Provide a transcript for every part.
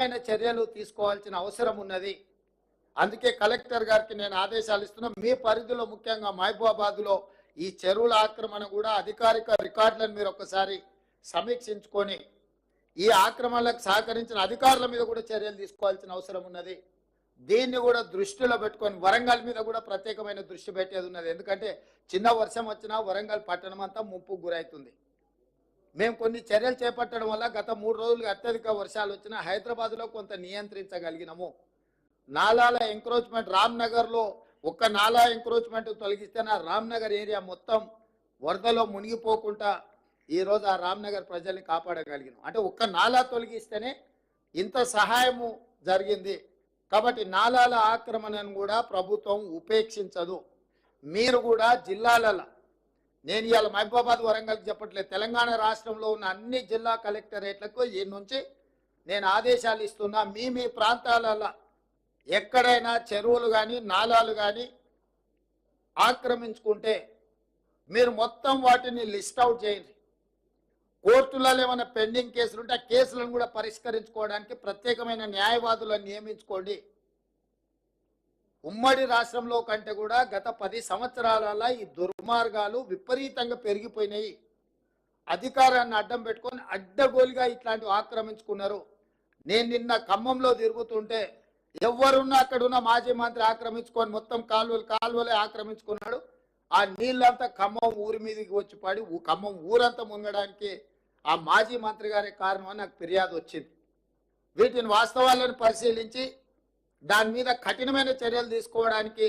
కఠినమైన చర్యలు తీసుకోవాల్సిన అవసరం ఉన్నది. అందుకే కలెక్టర్ గారికి నేను ఆదేశాలు ఇస్తున్నా మీ పరిధిలో ముఖ్యంగా మహబూబాబాద్లో ఈ చెరువుల ఆక్రమణ కూడా అధికారిక రికార్డులను మీరు ఒకసారి సమీక్షించుకొని ఈ ఆక్రమణలకు సహకరించిన అధికారుల మీద కూడా చర్యలు తీసుకోవాల్సిన అవసరం ఉన్నది. దీన్ని కూడా దృష్టిలో పెట్టుకొని వరంగల్ మీద కూడా ప్రత్యేకమైన దృష్టి పెట్టేది ఉన్నది. ఎందుకంటే చిన్న వర్షం వచ్చినా వరంగల్ పట్టణం అంతా ముప్పు గురవుతుంది మేము కొన్ని చర్యలు చేపట్టడం వల్ల గత మూడు రోజులుగా అత్యధిక వర్షాలు వచ్చిన హైదరాబాద్లో కొంత నియంత్రించగలిగినాము. నాలాల ఎంక్రోచ్మెంట్ రామ్నగర్లో ఒక్క నాలా ఎంక్రోచ్మెంట్ తొలగిస్తే నా రామ్నగర్ ఏరియా మొత్తం వరదలో మునిగిపోకుండా ఈరోజు ఆ రామ్నగర్ ప్రజల్ని కాపాడగలిగినాం. అంటే ఒక్క నాలా తొలగిస్తేనే ఇంత సహాయము జరిగింది. కాబట్టి నాలాల ఆక్రమణను కూడా ప్రభుత్వం ఉపేక్షించదు. మీరు కూడా జిల్లాలలో నేను ఇవాళ మహబూబాబాద్ వరంగల్కి చెప్పట్లేదు. తెలంగాణ రాష్ట్రంలో ఉన్న అన్ని జిల్లా కలెక్టరేట్లకు ఈ నుంచి నేను ఆదేశాలు ఇస్తున్నా. మీ మీ ప్రాంతాలలో ఎక్కడైనా చెరువులు కానీ నాలాలు కానీ ఆక్రమించుకుంటే మీరు మొత్తం వాటిని లిస్ట్ అవుట్ చేయండి. కోర్టులలో ఏమైనా పెండింగ్ కేసులు ఉంటే ఆ కేసులను కూడా పరిష్కరించుకోవడానికి ప్రత్యేకమైన న్యాయవాదులను నియమించుకోండి. ఉమ్మడి రాష్ట్రంలో కంటే కూడా గత పది సంవత్సరాల ఈ దుర్మార్గాలు విపరీతంగా పెరిగిపోయినాయి. అధికారాన్ని అడ్డం పెట్టుకొని అడ్డగోలుగా ఇట్లాంటివి ఆక్రమించుకున్నారు. నేను నిన్న ఖమ్మంలో తిరుగుతుంటే ఎవరున్నా అక్కడున్న మాజీ మంత్రి ఆక్రమించుకొని మొత్తం కాలువలు కాలువలే ఆక్రమించుకున్నాడు. ఆ నీళ్ళంతా ఖమ్మం ఊరి మీదకి వచ్చి పడి ఖమ్మం ఊరంతా మునగడానికి ఆ మాజీ మంత్రి గారే కారణం నాకు ఫిర్యాదు వచ్చింది. వీటిని వాస్తవాలను పరిశీలించి దాని మీద కఠినమైన చర్యలు తీసుకోవడానికి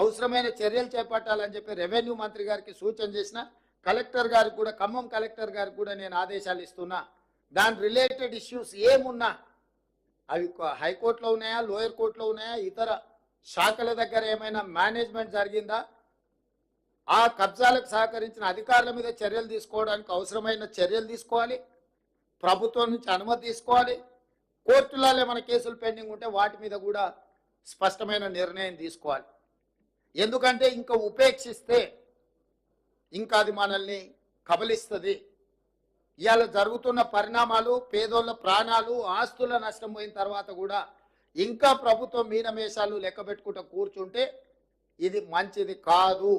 అవసరమైన చర్యలు చేపట్టాలని చెప్పి రెవెన్యూ మంత్రి గారికి సూచన చేసిన కలెక్టర్ గారికి కూడా ఖమ్మం కలెక్టర్ గారికి కూడా నేను ఆదేశాలు ఇస్తున్నా. దాని రిలేటెడ్ ఇష్యూస్ ఏమున్నా అవి హైకోర్టులో ఉన్నాయా లోయర్ కోర్టులో ఉన్నాయా ఇతర శాఖల దగ్గర ఏమైనా మేనేజ్మెంట్ జరిగిందా? ఆ కబ్జాలకు సహకరించిన అధికారుల మీద చర్యలు తీసుకోవడానికి అవసరమైన చర్యలు తీసుకోవాలి. ప్రభుత్వం నుంచి అనుమతి తీసుకోవాలి. కోర్టులలో ఏమైనా కేసులు పెండింగ్ ఉంటే వాటి మీద కూడా స్పష్టమైన నిర్ణయం తీసుకోవాలి. ఎందుకంటే ఇంకా ఉపేక్షిస్తే ఇంకా అది మనల్ని కబలిస్తుంది. ఇవాళ జరుగుతున్న పరిణామాలు పేదోళ్ళ ప్రాణాలు ఆస్తుల నష్టం పోయిన తర్వాత కూడా ఇంకా ప్రభుత్వం మీనమేషాలు లెక్క పెట్టుకుంటూ కూర్చుంటే ఇది మంచిది కాదు.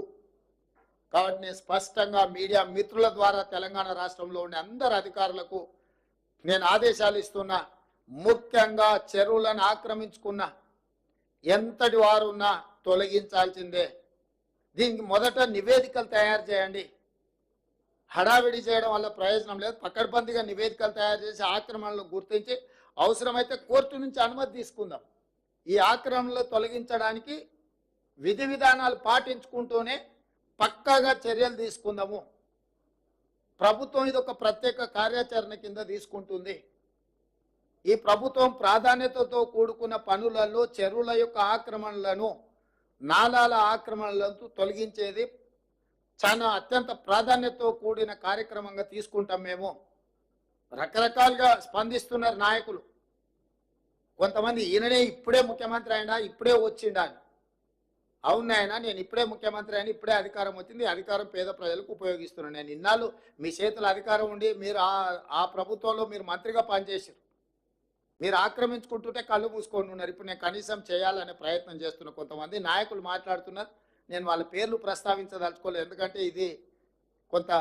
కాబట్టి నేను స్పష్టంగా మీడియా మిత్రుల ద్వారా తెలంగాణ రాష్ట్రంలో ఉండే అందరు అధికారులకు నేను ఆదేశాలు ఇస్తున్నా. ముఖ్యంగా చెరువులను ఆక్రమించుకున్న ఎంతటి వారున్నా తొలగించాల్సిందే. దీనికి మొదట నివేదికలు తయారు చేయండి. హడావిడి చేయడం వల్ల ప్రయోజనం లేదు. పక్కడబందిగా నివేదికలు తయారు చేసి ఆక్రమణలు గుర్తించి అవసరమైతే కోర్టు నుంచి అనుమతి తీసుకుందాం. ఈ ఆక్రమణలు తొలగించడానికి విధి విధానాలు పాటించుకుంటూనే పక్కాగా చర్యలు తీసుకుందాము. ప్రభుత్వం ఇది ఒక ప్రత్యేక కార్యాచరణ కింద తీసుకుంటుంది. ఈ ప్రభుత్వం ప్రాధాన్యతతో కూడుకున్న పనులలో చెరువుల యొక్క ఆక్రమణలను నాలాల ఆక్రమణలను తొలగించేది చాలా అత్యంత ప్రాధాన్యతతో కూడిన కార్యక్రమంగా తీసుకుంటాం మేము. రకరకాలుగా స్పందిస్తున్నారు నాయకులు. కొంతమంది ఈయననే ఇప్పుడే ముఖ్యమంత్రి అయినా ఇప్పుడే వచ్చిండా అని అవును నేను ఇప్పుడే ముఖ్యమంత్రి అయినా ఇప్పుడే అధికారం వచ్చింది. అధికారం పేద ప్రజలకు ఉపయోగిస్తున్నాను. నేను ఇన్నాళ్ళు మీ చేతుల అధికారం ఉండి మీరు ఆ ఆ ప్రభుత్వంలో మీరు మంత్రిగా పనిచేసారు మీరు ఆక్రమించుకుంటుంటే కళ్ళు మూసుకొని ఉన్నారు. ఇప్పుడు నేను కనీసం చేయాలనే ప్రయత్నం చేస్తున్న కొంతమంది నాయకులు మాట్లాడుతున్నారు. నేను వాళ్ళ పేర్లు ప్రస్తావించదలుచుకోలేదు. ఎందుకంటే ఇది కొంత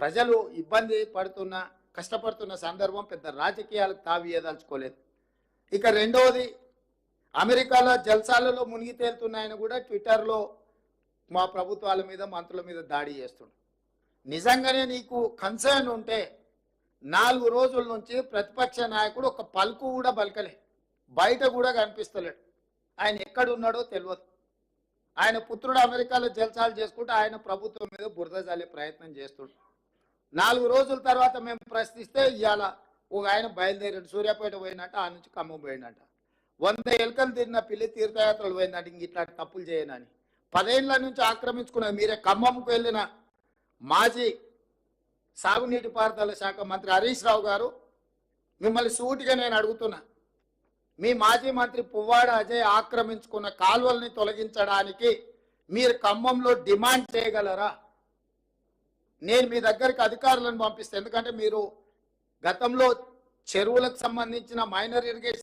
ప్రజలు ఇబ్బంది పడుతున్న కష్టపడుతున్న సందర్భం పెద్ద రాజకీయాలకు తావియదలుచుకోలేదు ఇక రెండవది అమెరికాలో జల్సాలలో మునిగి తేలుతున్నాయని కూడా ట్విట్టర్లో మా ప్రభుత్వాల మీద మంత్రుల మీద దాడి చేస్తుండు నిజంగానే నీకు కన్సర్న్ ఉంటే నాలుగు రోజుల నుంచి ప్రతిపక్ష నాయకుడు ఒక పలుకు కూడా పలకలే. బయట కూడా కనిపిస్తలేడు. ఆయన ఎక్కడ ఉన్నాడో తెలియదు ఆయన పుత్రుడు అమెరికాలో జల్సాలు చేసుకుంటూ ఆయన ప్రభుత్వం మీద బురద జల్లే ప్రయత్నం చేస్తుండు. నాలుగు రోజుల తర్వాత మేము ప్రశ్నిస్తే ఇవాళ ఒక ఆయన బయలుదేరాడు. సూర్యాపేట పోయినట్ట ఆ నుంచి ఖమ్మం పోయినట్ట. వంద ఎలుకలు తిరిగిన పిల్లి తీర్థయాత్రలు పోయిందంట ఇంక ఇట్లాంటి తప్పులు చేయనని. పదేళ్ళ నుంచి ఆక్రమించుకున్నది మీరే ఖమ్మంకు వెళ్ళిన మాజీ సాగునీటి పారుదల శాఖ మంత్రి హరీష్ రావు గారు మిమ్మల్ని సూటిగా నేను అడుగుతున్నా. మీ మాజీ మంత్రి పువ్వాడ అజయ్ ఆక్రమించుకున్న కాల్వల్ని తొలగించడానికి మీరు ఖమ్మంలో డిమాండ్ చేయగలరా? నేను మీ దగ్గరికి అధికారులను పంపిస్తాను ఎందుకంటే మీరు గతంలో చెరువులకు సంబంధించిన మైనర్ ఇరిగేషన్